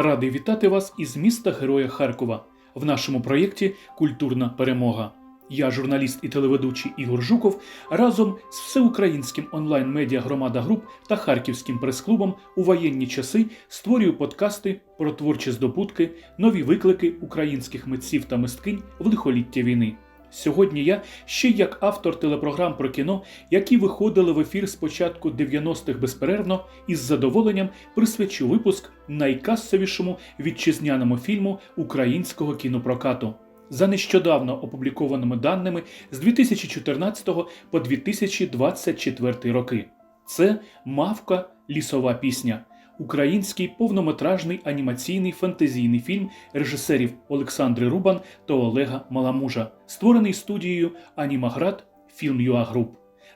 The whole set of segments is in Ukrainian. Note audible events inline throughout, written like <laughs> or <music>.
Радий вітати вас із міста Героя Харкова в нашому проєкті Культурна перемога. Я, журналіст і телеведучий Ігор Жуков, разом з всеукраїнським онлайн-медіа Громада Груп та Харківським прес-клубом у воєнні часи створюю подкасти про творчі здобутки, нові виклики українських митців та мисткинь в лихоліття війни. Сьогодні я ще як автор телепрограм про кіно, які виходили в ефір з початку 90-х безперервно, із задоволенням присвячу випуск найкасовішому вітчизняному фільму українського кінопрокату. За нещодавно опублікованими даними з 2014 по 2024 роки. Це Мавка Лісова пісня. Український повнометражний анімаційний фантазійний фільм режисерів Олександри Рубан та Олега Маламужа, створений студією Анімаград Фільм Юа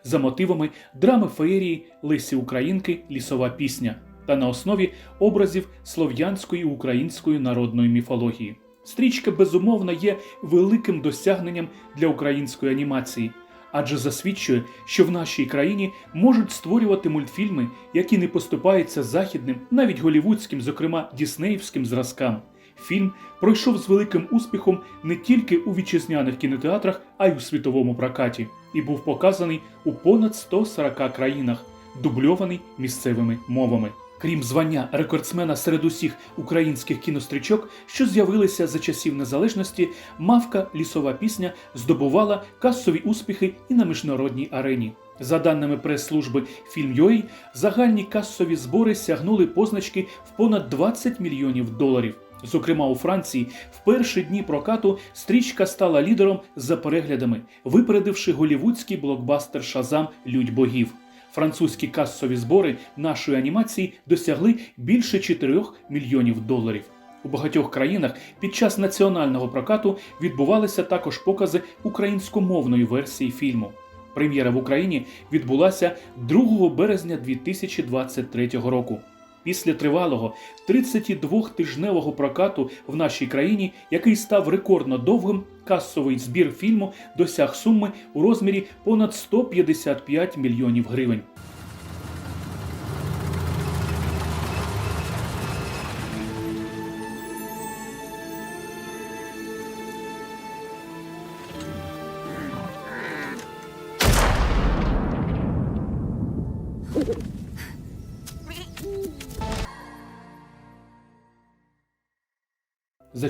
за мотивами драми феєрії Лесі Українки. Лісова пісня та на основі образів слов'янської української народної міфології. Стрічка безумовно є великим досягненням для української анімації, адже засвідчує, що в нашій країні можуть створювати мультфільми, які не поступаються західним, навіть голівудським, зокрема діснеївським зразкам. Фільм пройшов з великим успіхом не тільки у вітчизняних кінотеатрах, а й у світовому прокаті, і був показаний у понад 140 країнах, дубльований місцевими мовами. Крім звання рекордсмена серед усіх українських кінострічок, що з'явилися за часів незалежності, мавка лісова пісня здобувала касові успіхи і на міжнародній арені. За даними прес-служби Film.ua, загальні касові збори сягнули позначки в понад 20 мільйонів доларів. Зокрема, у Франції в перші дні прокату стрічка стала лідером за переглядами, випередивши голівудський блокбастер Шазам Людь богів. Французькі касові збори нашої анімації досягли більше 4 мільйонів доларів. У багатьох країнах під час національного прокату відбувалися також покази українськомовної версії фільму. Прем'єра в Україні відбулася 2 березня 2023 року. Після тривалого 32-тижневого прокату в нашій країні, який став рекордно довгим, касовий збір фільму досяг суми у розмірі понад 155 мільйонів гривень.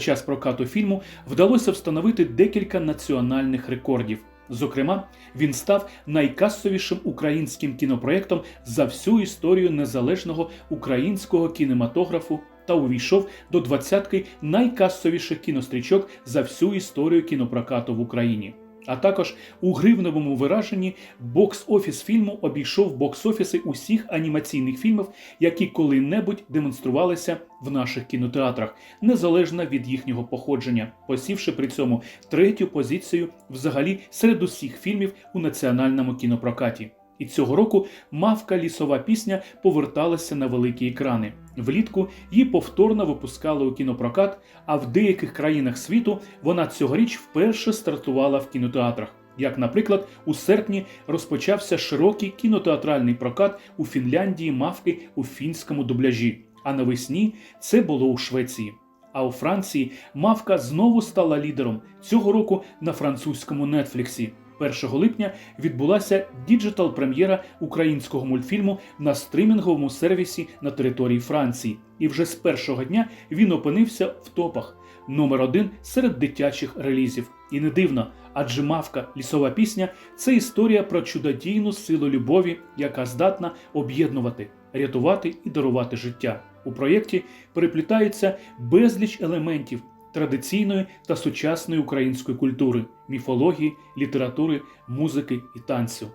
Час прокату фільму вдалося встановити декілька національних рекордів. Зокрема, він став найкасовішим українським кінопроєктом за всю історію незалежного українського кінематографу та увійшов до двадцятки найкасовіших кінострічок за всю історію кінопрокату в Україні. А також у гривневому вираженні бокс-офіс фільму обійшов бокс-офіси усіх анімаційних фільмів, які коли-небудь демонструвалися в наших кінотеатрах, незалежно від їхнього походження, посівши при цьому третю позицію взагалі серед усіх фільмів у національному кінопрокаті. І цього року мавка лісова пісня поверталася на великі екрани. Влітку її повторно випускали у кінопрокат, а в деяких країнах світу вона цьогоріч вперше стартувала в кінотеатрах. Як, наприклад, у серпні розпочався широкий кінотеатральний прокат у Фінляндії мавки у фінському дубляжі, а навесні це було у Швеції. А у Франції мавка знову стала лідером цього року на французькому Нетфліксі. 1 липня відбулася діджитал-прем'єра українського мультфільму на стримінговому сервісі на території Франції, і вже з першого дня він опинився в топах номер один серед дитячих релізів. І не дивно, адже мавка лісова пісня це історія про чудодійну силу любові, яка здатна об'єднувати, рятувати і дарувати життя. У проєкті переплітаються безліч елементів традиційної та сучасної української культури, міфології, літератури, музики і танцю.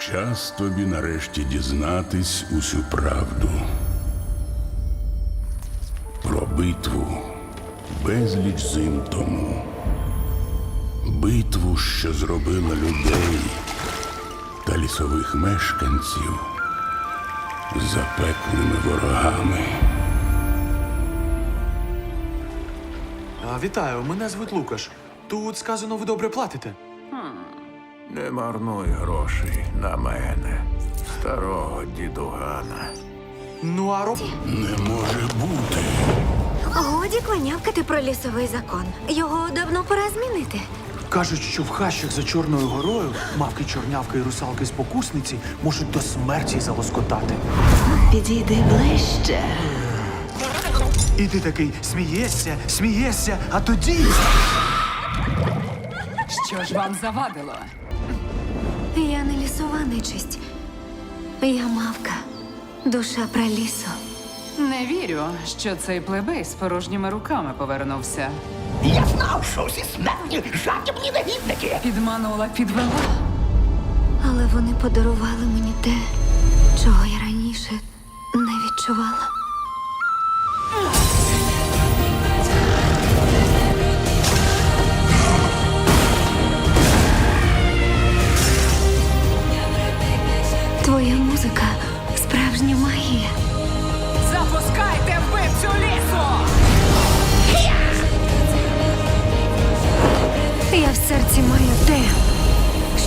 Час тобі нарешті дізнатись усю правду. Про битву безліч зим тому. Битву, що зробила людей та лісових мешканців запеклими ворогами. А, вітаю, мене звуть Лукаш. Тут сказано, ви добре платите. Не марнуй грошей на мене, старого дідугана. Ну а роб... Не може бути. Годі кланявкати про лісовий закон. Його давно пора змінити. Кажуть, що в хащах за Чорною горою мавки, чорнявки і русалки спокусниці можуть до смерті залоскотати. Підійди ближче. І ти такий смієшся, смієшся, а тоді. Що ж вам завадило? Я не лісова нечисть. Я мавка. Душа пралісу. Не вірю, що цей плебей з порожніми руками повернувся. Я знав, що всі смертні жадібні негідники. Підманула, підвела. Але вони подарували мені те, чого я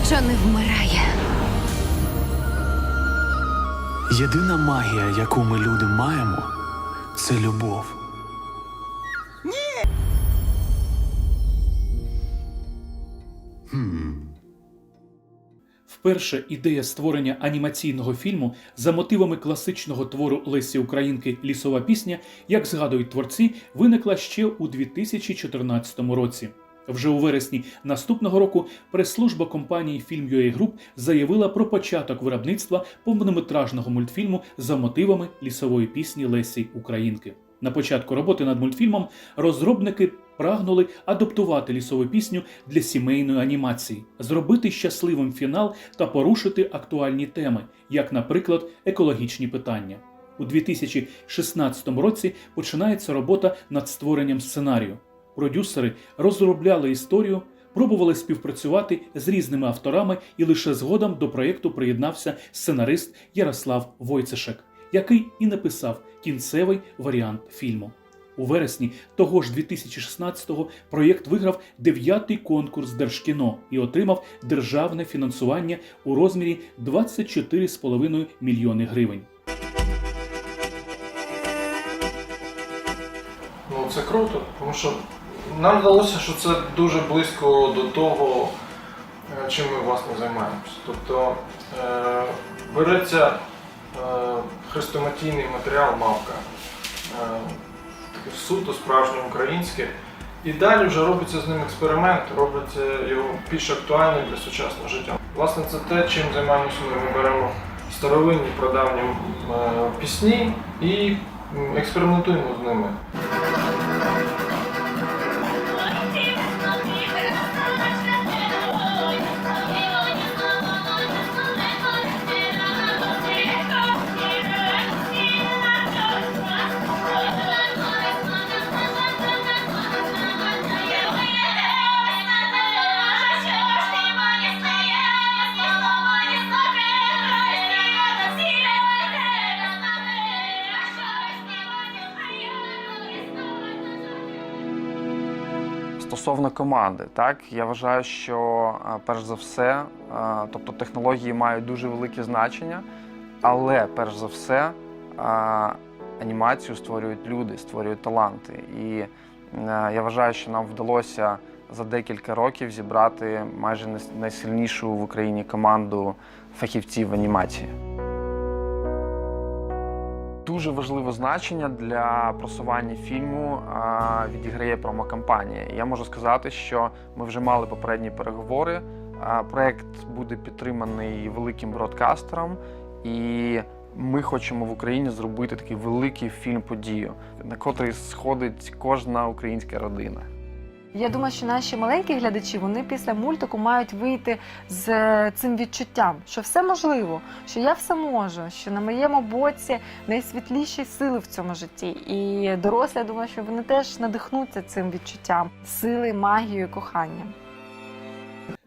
що не вмирає. Єдина магія, яку ми люди маємо, це любов. Вперше ідея створення анімаційного фільму за мотивами класичного твору Лесі Українки Лісова пісня, як згадують творці, виникла ще у 2014 році. Вже у вересні наступного року прес-служба компанії Film.ua Group заявила про початок виробництва повнометражного мультфільму за мотивами лісової пісні Лесі Українки. На початку роботи над мультфільмом розробники прагнули адаптувати лісову пісню для сімейної анімації, зробити щасливим фінал та порушити актуальні теми, як, наприклад, екологічні питання. У 2016 році починається робота над створенням сценарію. Продюсери розробляли історію, пробували співпрацювати з різними авторами, і лише згодом до проєкту приєднався сценарист Ярослав Войцешек, який і написав кінцевий варіант фільму. У вересні того ж 2016-го проєкт виграв дев'ятий конкурс Держкіно і отримав державне фінансування у розмірі 24,5 мільйони гривень. Ну, це круто, тому що нам здалося, що це дуже близько до того, е, чим ми власне займаємося. Тобто е, береться е, хрестоматійний матеріал мавка, таке суто справжнє українське, і далі вже робиться з ним експеримент, робиться його більш актуальним для сучасного життя. Власне, це те, чим займаємося ми. Беремо старовинні прадавні пісні і експериментуємо з ними. Стосовно команди, так я вважаю, що е, перш за все, е, тобто технології мають дуже велике значення, але перш за все е, анімацію створюють люди, створюють таланти. І я вважаю, що нам вдалося за декілька років зібрати майже найс- найсильнішу в Україні команду фахівців в анімації. Дуже важливе значення для просування фільму відіграє промокампанія. Я можу сказати, що ми вже мали попередні переговори. Проект буде підтриманий великим бродкастером, і ми хочемо в Україні зробити такий великий фільм-подію, на котрий сходить кожна українська родина. Я думаю, що наші маленькі глядачі вони після мультику мають вийти з е, цим відчуттям, що все можливо, що я все можу, що на моєму боці найсвітліші сили в цьому житті. І дорослі, я думаю, що вони теж надихнуться цим відчуттям сили, магією, коханням.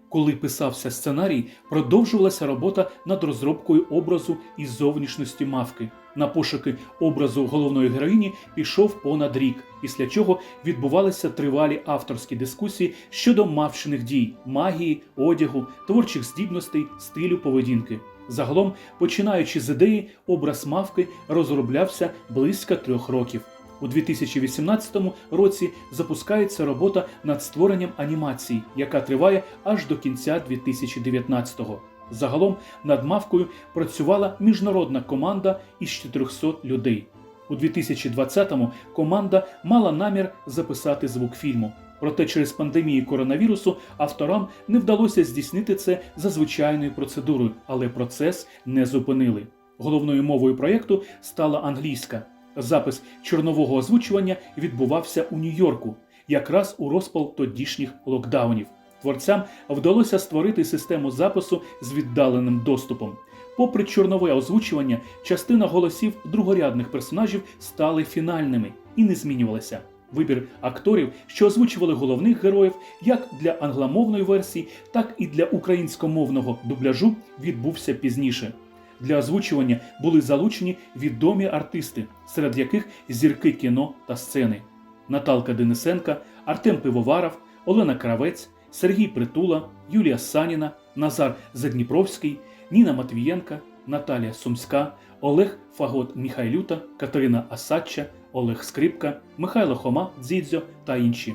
Коли писався сценарій, продовжувалася робота над розробкою образу і зовнішності мавки. На пошуки образу головної героїні пішов понад рік, після чого відбувалися тривалі авторські дискусії щодо мавчиних дій, магії, одягу, творчих здібностей, стилю поведінки. Загалом, починаючи з ідеї, образ мавки розроблявся близько трьох років. У 2018 році запускається робота над створенням анімації, яка триває аж до кінця 2019-го. Загалом над мавкою працювала міжнародна команда із 400 людей. У 2020-му команда мала намір записати звук фільму. Проте через пандемію коронавірусу авторам не вдалося здійснити це за звичайною процедурою, але процес не зупинили. Головною мовою проєкту стала англійська. Запис чорнового озвучування відбувався у Нью-Йорку, якраз у розпал тодішніх локдаунів. Творцям вдалося створити систему запису з віддаленим доступом. Попри чорнове озвучування, частина голосів другорядних персонажів стали фінальними і не змінювалися. Вибір акторів, що озвучували головних героїв, як для англомовної версії, так і для українськомовного дубляжу, відбувся пізніше. Для озвучування були залучені відомі артисти, серед яких зірки кіно та сцени: Наталка Денисенка, Артем Пивоваров, Олена Кравець, Сергій Притула, Юлія Саніна, Назар Задніпровський, Ніна Матвієнка, Наталія Сумська, Олег Фагот Міхайлюта, Катерина Асадча, Олег Скрипка, Михайло Хома Дзідзьо та інші.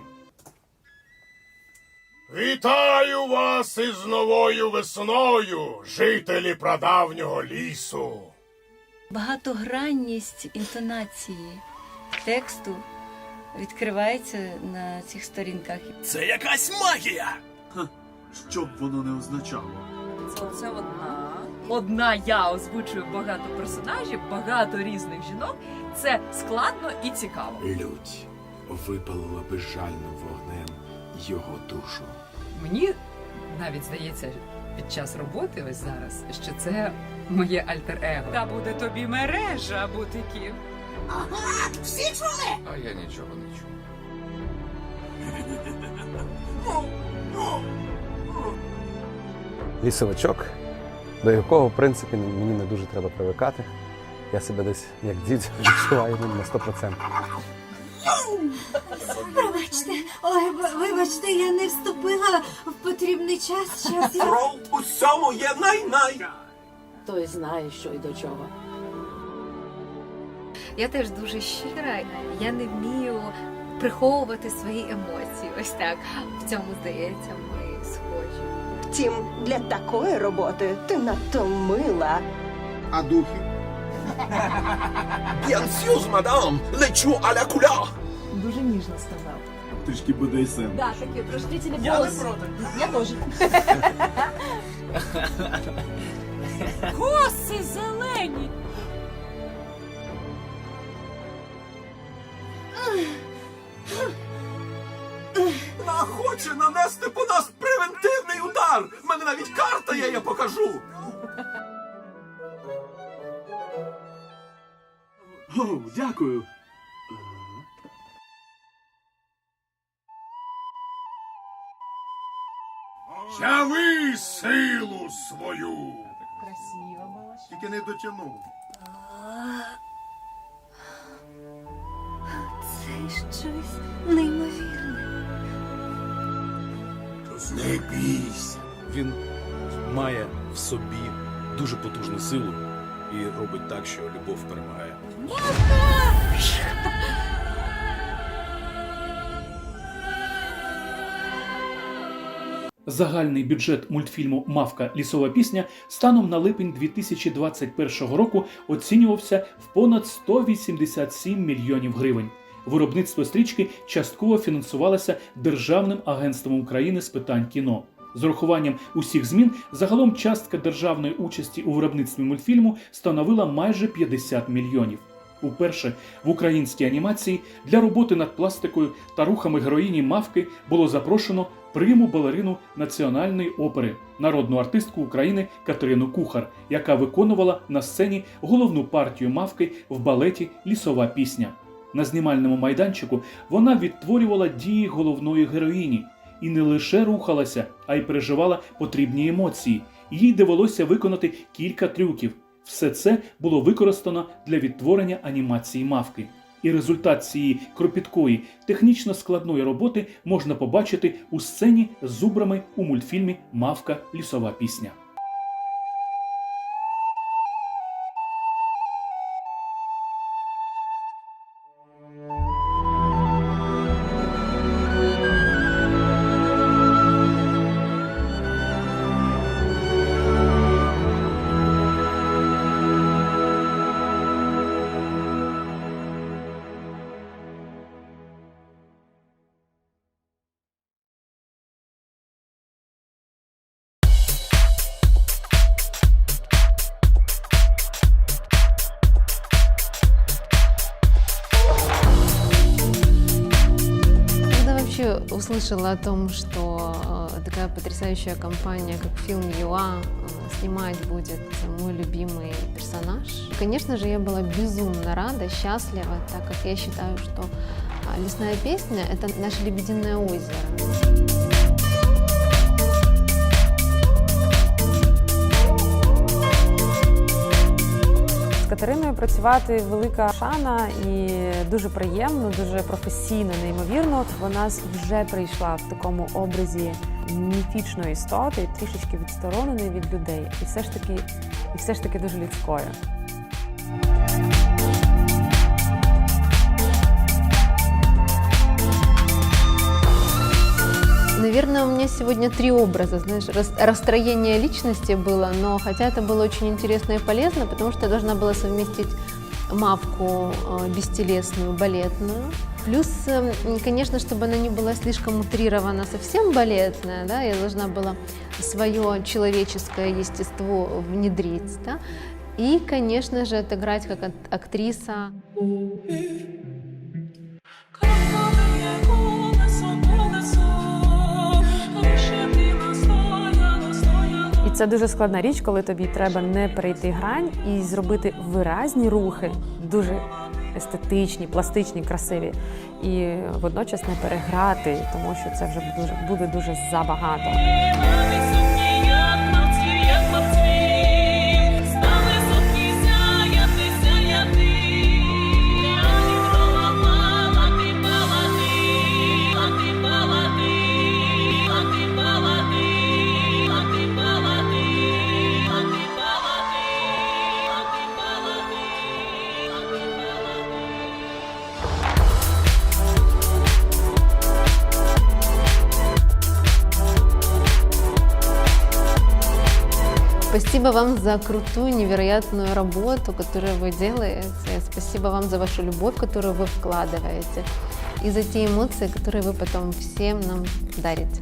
Вітаю вас із новою весною, жителі прадавнього лісу. Багатогранність інтонації тексту відкривається на цих сторінках. Це якась магія. Щоб воно не означало. Це одна. Одна я озвучую багато персонажів, багато різних жінок. Це складно і цікаво. Лють випалила безжальним вогнем його душу. Мені навіть здається під час роботи ось зараз, що це моє альтер-его. Та буде тобі мережа бутиків. Ага, всі чули? А я нічого не чув. лісовичок, до якого, в принципі, мені не дуже треба привикати. Я себе десь як дід <laughs> відчуваю на 100%. Пробачте, ой, вибачте, я не вступила в потрібний час. Час я... Про усьому є най-най. Той знає, що і до чого. Я теж дуже щира. Я не вмію приховувати свої емоції. Ось так. В цьому здається, ми схожі. Втім, для такої роботи ти надто мила. А духи? Б'янсюз, мадам, лечу аля куля. Дуже ніжно сказав. Трішки БДСМ. Да, таке трошки Я не проти. Я теж. <laughs> Коси зелені. Хоче нанести по нас превентивний удар. В мене навіть карта є, я покажу. О, дякую. Яви силу свою. Красиво було. Тільки не дотягнув. Це щось неймовірне. Не бійся. Він має в собі дуже потужну силу і робить так, що любов перемагає. Загальний бюджет мультфільму Мавка лісова пісня станом на липень 2021 року оцінювався в понад 187 мільйонів гривень. Виробництво стрічки частково фінансувалося Державним агентством України з питань кіно. З урахуванням усіх змін загалом частка державної участі у виробництві мультфільму становила майже 50 мільйонів. Уперше в українській анімації для роботи над пластикою та рухами героїні мавки було запрошено приму балерину національної опери, народну артистку України Катерину Кухар, яка виконувала на сцені головну партію мавки в балеті Лісова пісня. На знімальному майданчику вона відтворювала дії головної героїні і не лише рухалася, а й переживала потрібні емоції. Їй довелося виконати кілька трюків. Все це було використано для відтворення анімації мавки. І результат цієї кропіткої, технічно складної роботи можна побачити у сцені з зубрами у мультфільмі Мавка лісова пісня. услышала о том, что э, такая потрясающая компания, как Film UA, э, снимать будет мой любимый персонаж, конечно же, я была безумно рада, счастлива, так как я считаю, что а, «Лесная песня» — это наше лебединое озеро. Катериною працювати велика шана і дуже приємно, дуже професійно, неймовірно. Вона вже прийшла в такому образі міфічної істоти, трішечки відстороненої від людей, і все ж таки, і все ж таки дуже людською. Наверное, у меня сегодня три образа, знаешь, рас- расстроение личности было, но хотя это было очень интересно и полезно, потому что я должна была совместить мавку э, бестелесную, балетную. Плюс, э, конечно, чтобы она не была слишком утрирована, совсем балетная, да, я должна была свое человеческое естество внедрить, да, и, конечно же, отыграть как ак- актриса. Це дуже складна річ, коли тобі треба не перейти грань і зробити виразні рухи, дуже естетичні, пластичні, красиві, і водночас не переграти, тому що це вже дуже буде дуже забагато. Спасибо вам за крутую, невероятную работу, которую вы делаете. Спасибо вам за вашу любовь, которую вы вкладываете. И за те эмоции, которые вы потом всем нам дарите.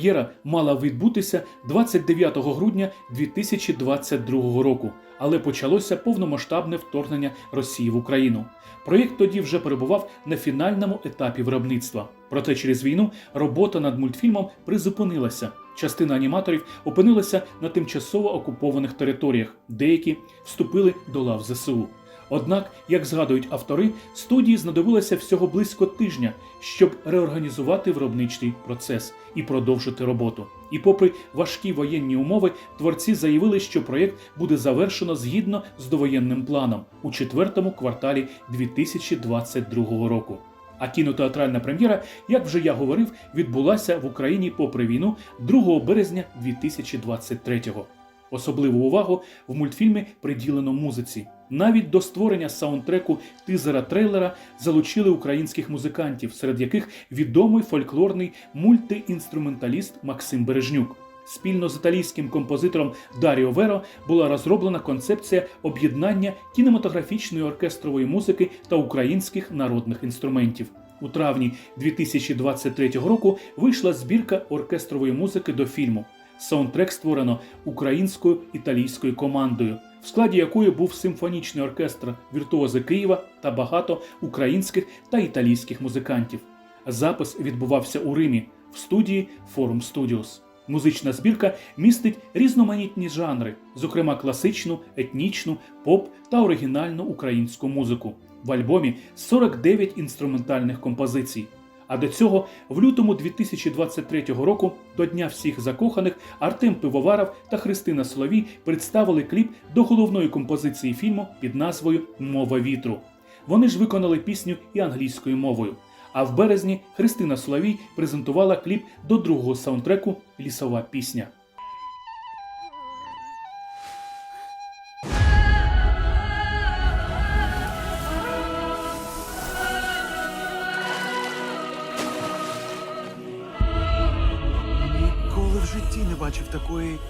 Прем'єра мала відбутися 29 грудня 2022 року, але почалося повномасштабне вторгнення Росії в Україну. Проєкт тоді вже перебував на фінальному етапі виробництва. Проте через війну робота над мультфільмом призупинилася. Частина аніматорів опинилася на тимчасово окупованих територіях, деякі вступили до лав ЗСУ. Однак, як згадують автори, студії знадобилося всього близько тижня, щоб реорганізувати виробничий процес і продовжити роботу. І попри важкі воєнні умови, творці заявили, що проєкт буде завершено згідно з довоєнним планом у четвертому кварталі 2022 року. А кінотеатральна прем'єра, як вже я говорив, відбулася в Україні попри війну 2 березня 2023-го. Особливу увагу в мультфільмі приділено музиці. Навіть до створення саундтреку тизера трейлера залучили українських музикантів, серед яких відомий фольклорний мультиінструменталіст Максим Бережнюк. Спільно з італійським композитором Даріо Веро була розроблена концепція об'єднання кінематографічної оркестрової музики та українських народних інструментів. У травні 2023 року вийшла збірка оркестрової музики до фільму. Саундтрек створено українською італійською командою, в складі якої був симфонічний оркестр віртуози Києва та багато українських та італійських музикантів. Запис відбувався у Римі в студії Forum Studios. Музична збірка містить різноманітні жанри, зокрема класичну, етнічну, поп та оригінальну українську музику. В альбомі 49 інструментальних композицій. А до цього, в лютому 2023 року, до Дня всіх закоханих, Артем Пивоваров та Христина Соловій представили кліп до головної композиції фільму під назвою Мова вітру. Вони ж виконали пісню і англійською мовою. А в березні Христина Соловій презентувала кліп до другого саундтреку Лісова пісня.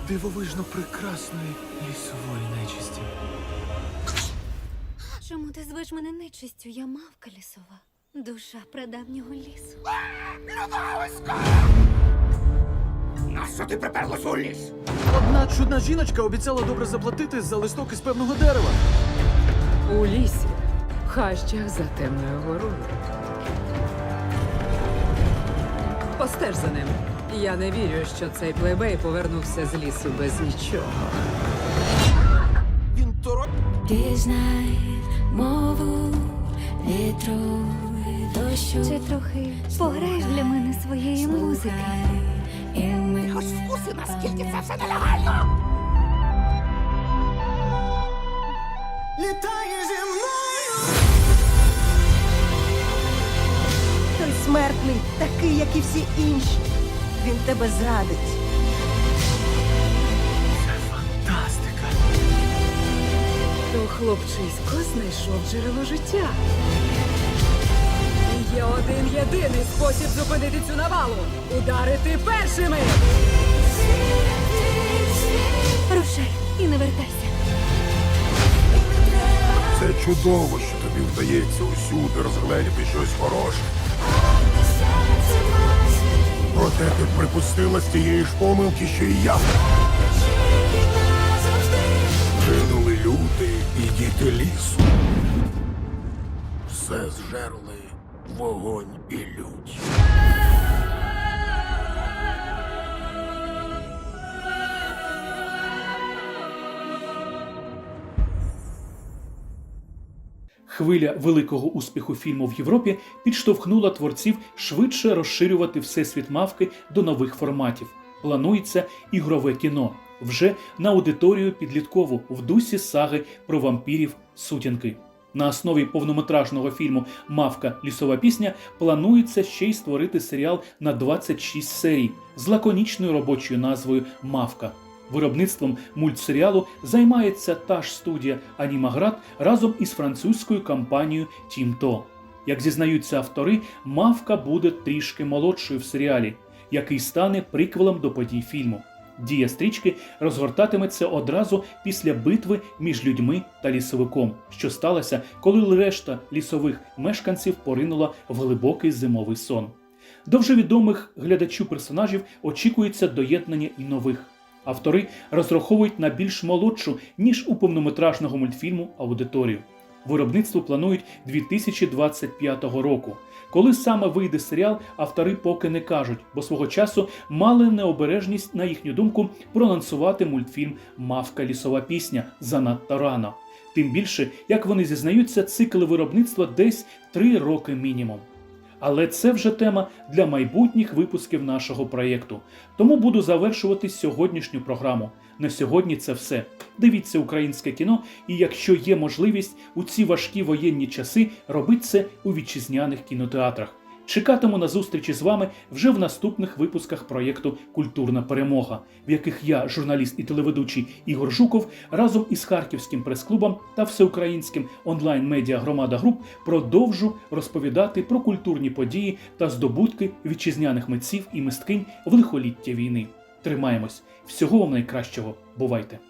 Дивовижно прекрасної лісової нечисті. Чому ти звеш мене нечистю? Я мавка лісова. Душа прадавнього лісу. Нащо ти приперлась у ліс? Одна чудна жіночка обіцяла добре заплатити за листок із певного дерева. У лісі, в хащах за темною горою. Постеж за ним. Я не вірю, що цей плебей повернувся з лісу без нічого. Він торо... Пізнай мову вітру дощу. Чи трохи пограєш для мене своєї музики? І ми Хоч в курсі, наскільки це все нелегально. Літає зі мною! Той смертний, такий, як і всі інші. Він тебе зрадить. Фантастика! То хлопчисько знайшов джерело життя. І є один єдиний спосіб зупинити цю навалу ударити першими. Рушай і не вертайся. Це чудово, що тобі вдається усюди розгледіти щось хороше. Проте ти припустила з тієї ж помилки, що і я. Гинули люди і діти лісу. Все зжерли вогонь і лють. Хвиля великого успіху фільму в Європі підштовхнула творців швидше розширювати всесвіт мавки до нових форматів. Планується ігрове кіно вже на аудиторію підліткову в дусі саги про вампірів сутінки. На основі повнометражного фільму Мавка лісова пісня планується ще й створити серіал на 26 серій з лаконічною робочою назвою Мавка. Виробництвом мультсеріалу займається та ж студія Анімаград разом із французькою компанією Тімто. Як зізнаються автори, мавка буде трішки молодшою в серіалі, який стане приквелом до подій фільму. Дія стрічки розгортатиметься одразу після битви між людьми та лісовиком, що сталося, коли решта лісових мешканців поринула в глибокий зимовий сон. До вже відомих глядачу персонажів очікується доєднання і нових. Автори розраховують на більш молодшу, ніж у повнометражного мультфільму аудиторію. Виробництво планують 2025 року. Коли саме вийде серіал, автори поки не кажуть, бо свого часу мали необережність, на їхню думку, проанонсувати мультфільм Мавка лісова пісня занадто рано. Тим більше, як вони зізнаються, цикл виробництва десь 3 роки мінімум. Але це вже тема для майбутніх випусків нашого проєкту. Тому буду завершувати сьогоднішню програму. На сьогодні це все. Дивіться українське кіно, і якщо є можливість у ці важкі воєнні часи, робіть це у вітчизняних кінотеатрах. Чекатиму на зустрічі з вами вже в наступних випусках проєкту Культурна перемога, в яких я, журналіст і телеведучий Ігор Жуков, разом із Харківським прес-клубом та всеукраїнським онлайн-медіа Громада Груп продовжу розповідати про культурні події та здобутки вітчизняних митців і мисткинь в лихоліття війни. Тримаємось! Всього вам найкращого! Бувайте!